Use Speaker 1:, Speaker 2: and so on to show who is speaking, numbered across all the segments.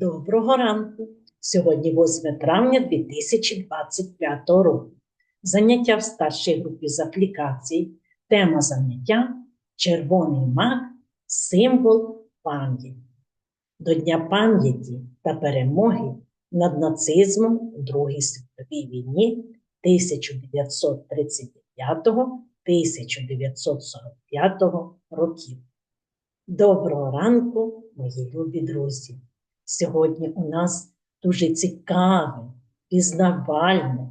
Speaker 1: Доброго ранку! Сьогодні 8 травня 2025 року. Заняття в старшій групі з аплікацій. Тема заняття Червоний мак символ пам'яті. До Дня пам'яті та перемоги над нацизмом у Другій світовій війні 1939-1945 років. Доброго ранку, мої любі друзі! Сьогодні у нас дуже цікаве, пізнавальне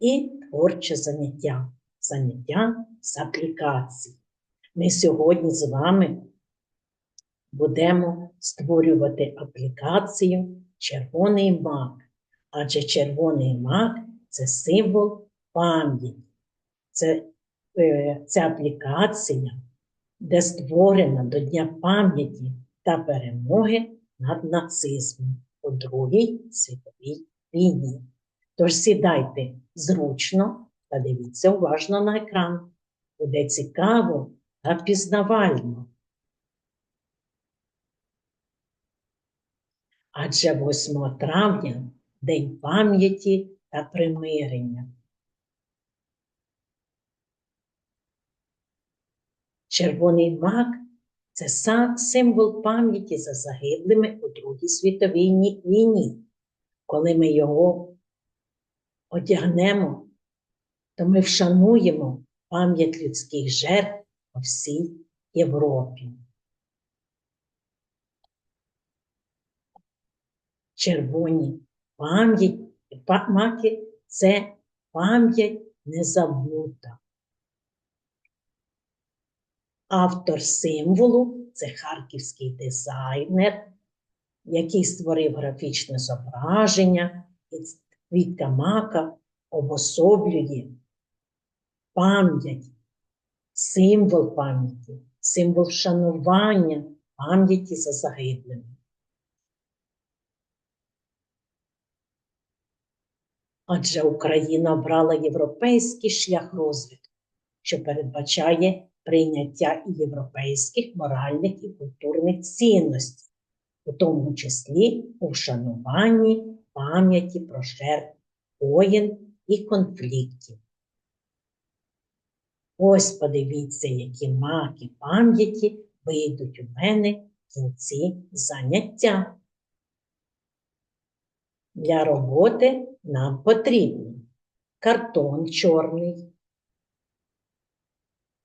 Speaker 1: і творче заняття. Заняття з аплікацій. Ми сьогодні з вами будемо створювати аплікацію Червоний мак. Адже червоний мак це символ пам'яті. Це, е, Ця аплікація, де створена до Дня пам'яті та перемоги над нацизмом у Другій світовій війні. Тож сідайте зручно та дивіться уважно на екран. Буде цікаво та пізнавально. Адже 8 травня День пам'яті та примирення. Червоний мак це символ пам'яті за загиблими у Другій світовій війні. Коли ми його одягнемо, то ми вшануємо пам'ять людських жертв по всій Європі. Червоні пам'ять це пам'ять незабута. Автор символу це харківський дизайнер, який створив графічне зображення, і квітка мака обособлює пам'ять, символ пам'яті, символ вшанування пам'яті за загиблими. Адже Україна обрала європейський шлях розвитку, що передбачає прийняття європейських моральних і культурних цінностей, у тому числі у вшануванні пам'яті про жертв воєн і конфліктів. Ось подивіться, які маки пам'яті вийдуть у мене в кінці заняття. Для роботи нам потрібно картон чорний,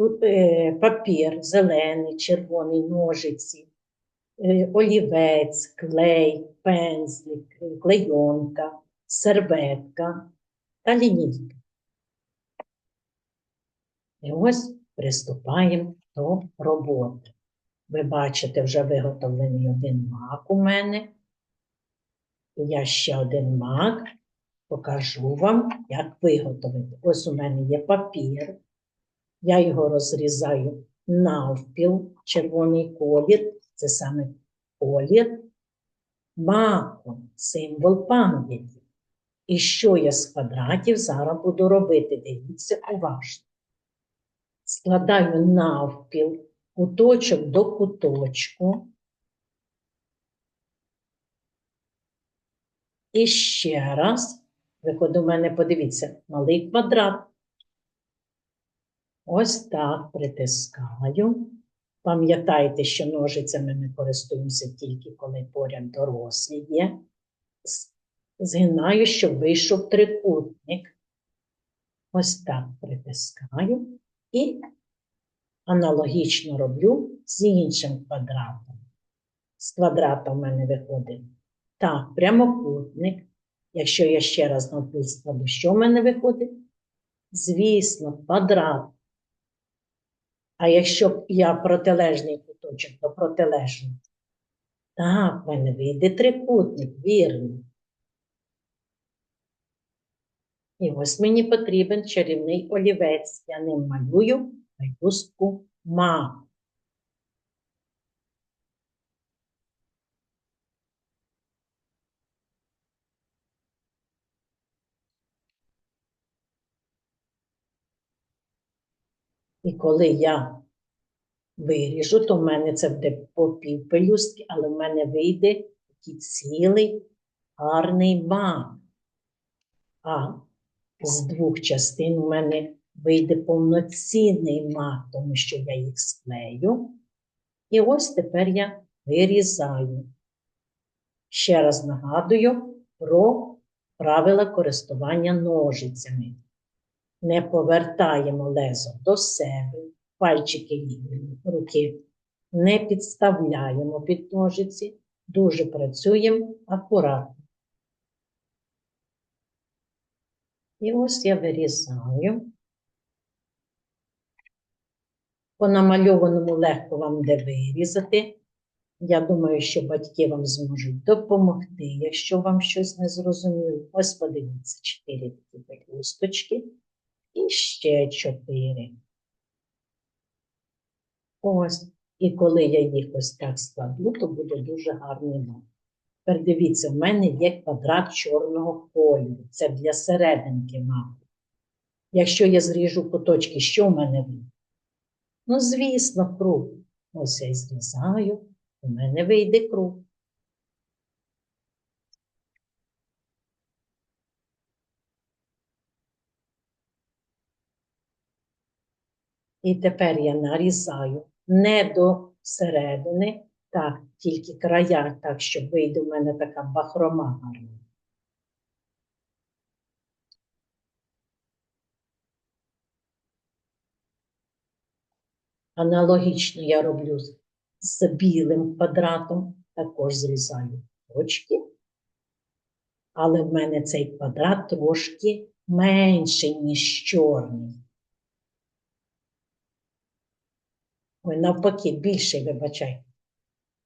Speaker 1: Е, папір, зелений, червоний, ножиці, е, олівець, клей, пензлик, клейонка, серветка та лінійка. І ось приступаємо до роботи. Ви бачите, вже виготовлений один мак у мене. Я ще один мак покажу вам, як виготовити. Ось у мене є папір. Я його розрізаю навпіл, червоний колір, це саме колір, маку, символ пам'яті. І що я з квадратів зараз буду робити? Дивіться уважно. Складаю навпіл, куточок до куточку. І ще раз, виходить у мене, подивіться, малий квадрат. Ось так притискаю. Пам'ятайте, що ножицями ми користуємося тільки коли поряд дорослі є. Згинаю, щоб вийшов трикутник. Ось так притискаю і аналогічно роблю з іншим квадратом. З квадрата в мене виходить так, прямокутник. Якщо я ще раз навпіл складу, що в мене виходить? Звісно, квадрат. А якщо я протилежний куточок, то протилежний. Так, в мене вийде трикутник, вірно. І ось мені потрібен чарівний олівець. Я ним малюю майбутку ма. І коли я виріжу, то в мене це буде по пів пелюстки, але в мене вийде такий цілий гарний мак. А з двох частин у мене вийде повноцінний мак, тому що я їх склею. І ось тепер я вирізаю. Ще раз нагадую про правила користування ножицями. Не повертаємо лезо до себе, пальчики лівої руки не підставляємо під ножиці, дуже працюємо акуратно. І ось я вирізаю. По намальованому легко вам де вирізати. Я думаю, що батьки вам зможуть допомогти, якщо вам щось не зрозуміло. Ось подивіться, чотири такі пелюсточки і ще чотири. Ось. І коли я їх ось так складу, то буде дуже гарний мак. Тепер дивіться, в мене є квадрат чорного кольору. Це для серединки маку. Якщо я зріжу куточки, що в мене вийде? Ну, звісно, круг. Ось я зрізаю, у мене вийде круг. І тепер я нарізаю не до середини, так, тільки края, так, щоб вийде в мене така бахрома гарна. Аналогічно я роблю з білим квадратом, також зрізаю точки. Але в мене цей квадрат трошки менший, ніж чорний. Ой, навпаки, більший, вибачай.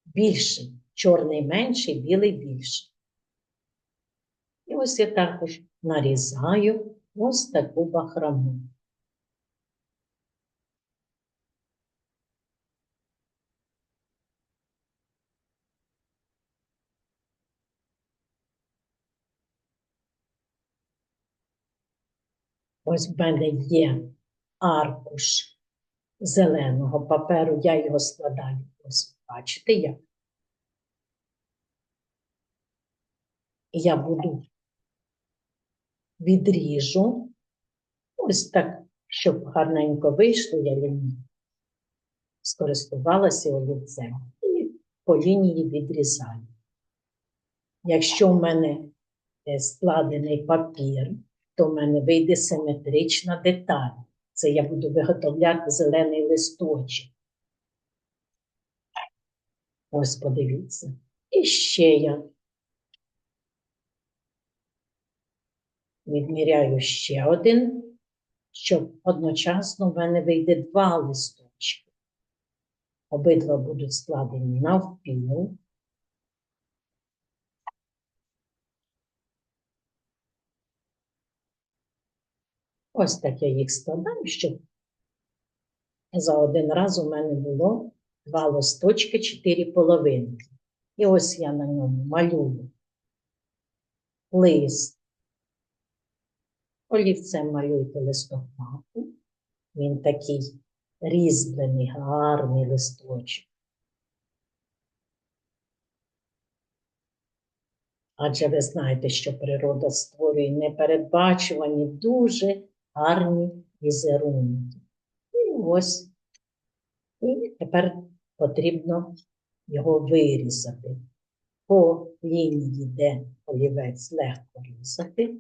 Speaker 1: Більший. Чорний менший, білий більший. І ось я також нарізаю ось таку бахрому. Ось в мене є аркуш зеленого паперу, я його складаю. Ось, бачите як? Я буду відріжу, ось так, щоб гарненько вийшло, я лінію скористувалася олівцем і по лінії відрізаю. Якщо в мене е, складений папір, то в мене вийде симетрична деталь. Це я буду виготовляти зелений листочок. Ось подивіться. І ще я відміряю ще один, щоб одночасно в мене вийде два листочки. Обидва будуть складені навпіл. Ось так я їх складаю, щоб за один раз у мене було два листочки, чотири половинки. І ось я на ньому малюю лист. Олівцем малюйте листок маку. Він такий різьблений, гарний листочок. Адже ви знаєте, що природа створює непередбачувані дуже гарні візерунки. І ось. І тепер потрібно його вирізати. По лінії, де олівець легко різати.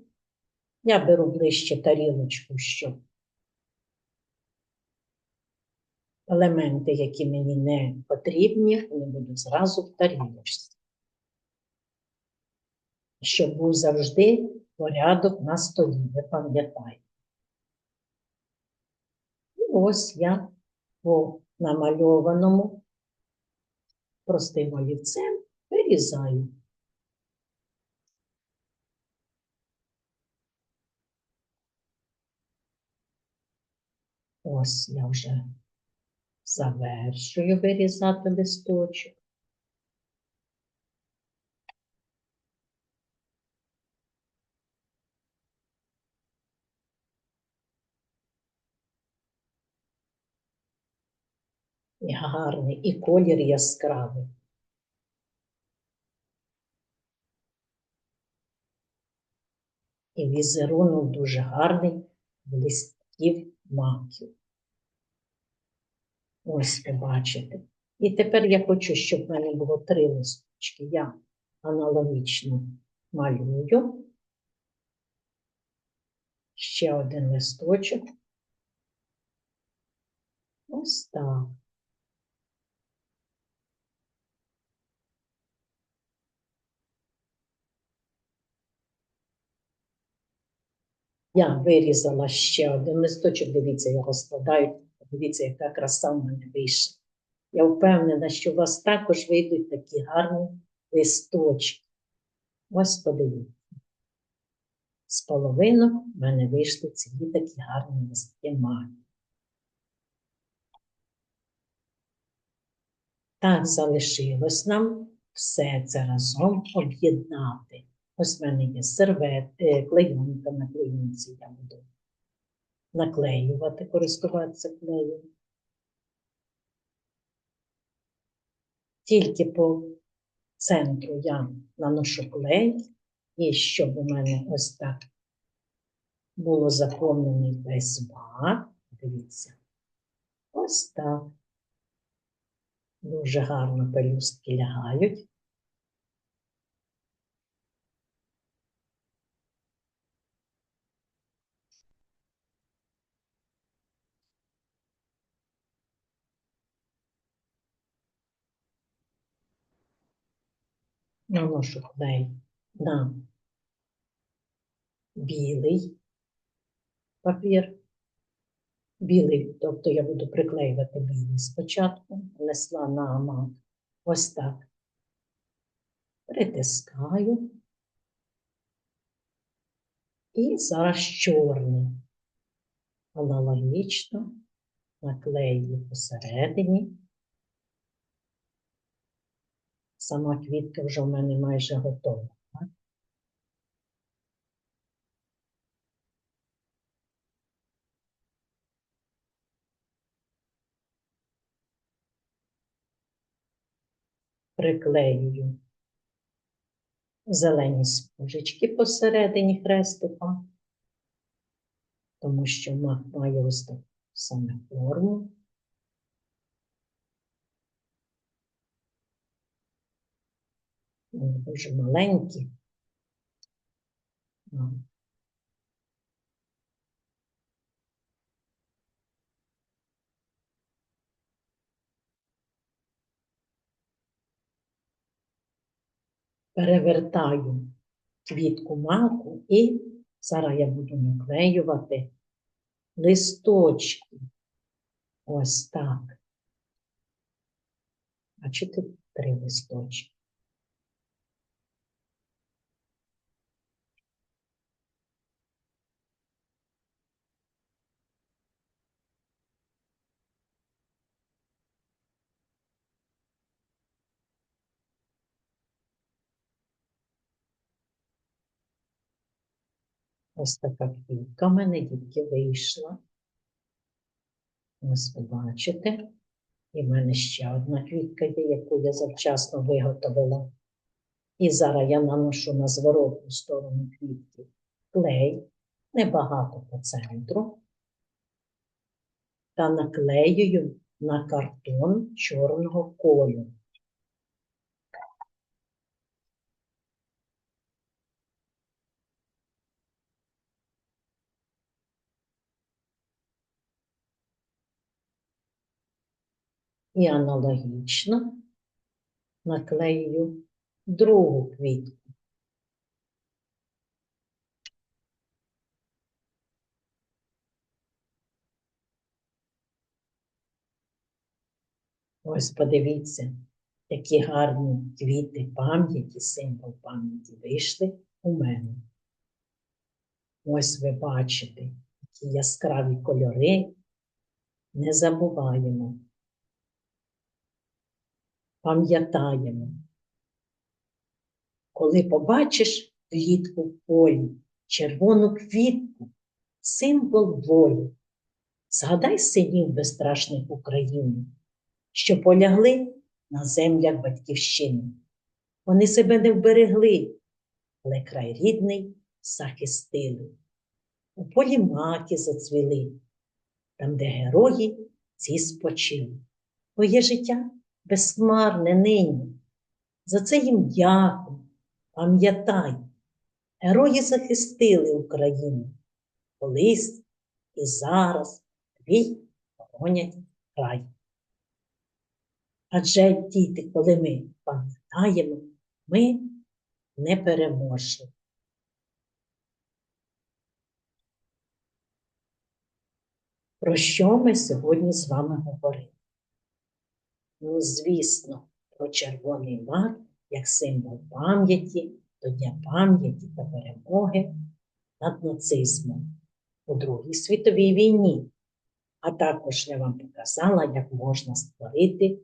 Speaker 1: Я беру ближче тарілочку, щоб елементи, які мені не потрібні, вони будуть зразу в тарілочці. Щоб був завжди порядок на столі, ви пам'ятаєте. Ось я по намальованому простим олівцем вирізаю. Ось я вже завершую вирізати листочок. І гарний і колір яскравий. І візерунок дуже гарний листів маків. Ось ви бачите. І тепер я хочу, щоб в мене було три листочки. Я аналогічно малюю. Ще один листочок. Ось так. Я вирізала ще один листочок, дивіться, його складаю. Дивіться, яка краса в мене вийшла. Я впевнена, що у вас також вийдуть такі гарні листочки. Ось подивіться. З половинок в мене вийшли ці такі гарні листки маки. Так залишилось нам все це разом об'єднати. Ось в мене є сервет, клейонка на клейонці я буду наклеювати, користуватися клеєм. Тільки по центру я наношу клей, і щоб у мене ось так було заповнений весь бак. Дивіться. Ось так. Дуже гарно пелюстки лягають. Наношу клей на білий папір. Білий, тобто я буду приклеювати білий спочатку, несла на мак. Ось так. Притискаю. І зараз чорний. Аналогічно наклею посередині. Сама квітка вже в мене майже готова. Приклеюю зелені смужечки посередині хрестика, тому що мак має ось таку саме форму. Вони дуже маленькі. Перевертаю квітку маку і зараз я буду наклеювати листочки. Ось так. Бачите, три листочки. Ось така квітка в мене тільки вийшла. Ось ви бачите. І в мене ще одна квітка є, яку я завчасно виготовила. І зараз я наношу на зворотну сторону квітки клей, небагато по центру, та наклеюю на картон чорного кольору. І аналогічно наклею другу квітку. Ось подивіться, які гарні квіти пам'яті, символ пам'яті вийшли у мене. Ось ви бачите, які яскраві кольори. Не забуваємо. Пам'ятаємо. Коли побачиш квітку в полі, червону квітку, символ волі, згадай синів безстрашних України, що полягли на землях батьківщини. Вони себе не вберегли, але край рідний захистили. У полі маки зацвіли, там, де герої ці спочили. Твоє життя безхмарне нині. За це їм дякую. Пам'ятай, герої захистили Україну. Колись і зараз твій боронять край. Адже діти, коли ми пам'ятаємо, ми непереможні. Про що ми сьогодні з вами говоримо? Ну, звісно, про червоний мак як символ пам'яті до Дня пам'яті та перемоги над нацизмом у Другій світовій війні. А також я вам показала, як можна створити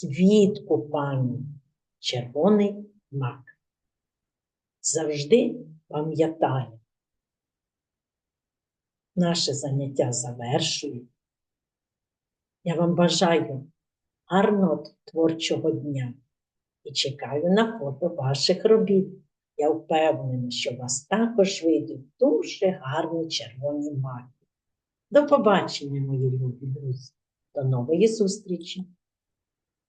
Speaker 1: квітку пам'яті червоний мак. Завжди пам'ятаю, наше заняття завершую. Я вам бажаю гарного творчого дня і чекаю на фото ваших робіт. Я впевнена, що вас також вийдуть дуже гарні червоні маки. До побачення, мої любі друзі. До нової зустрічі!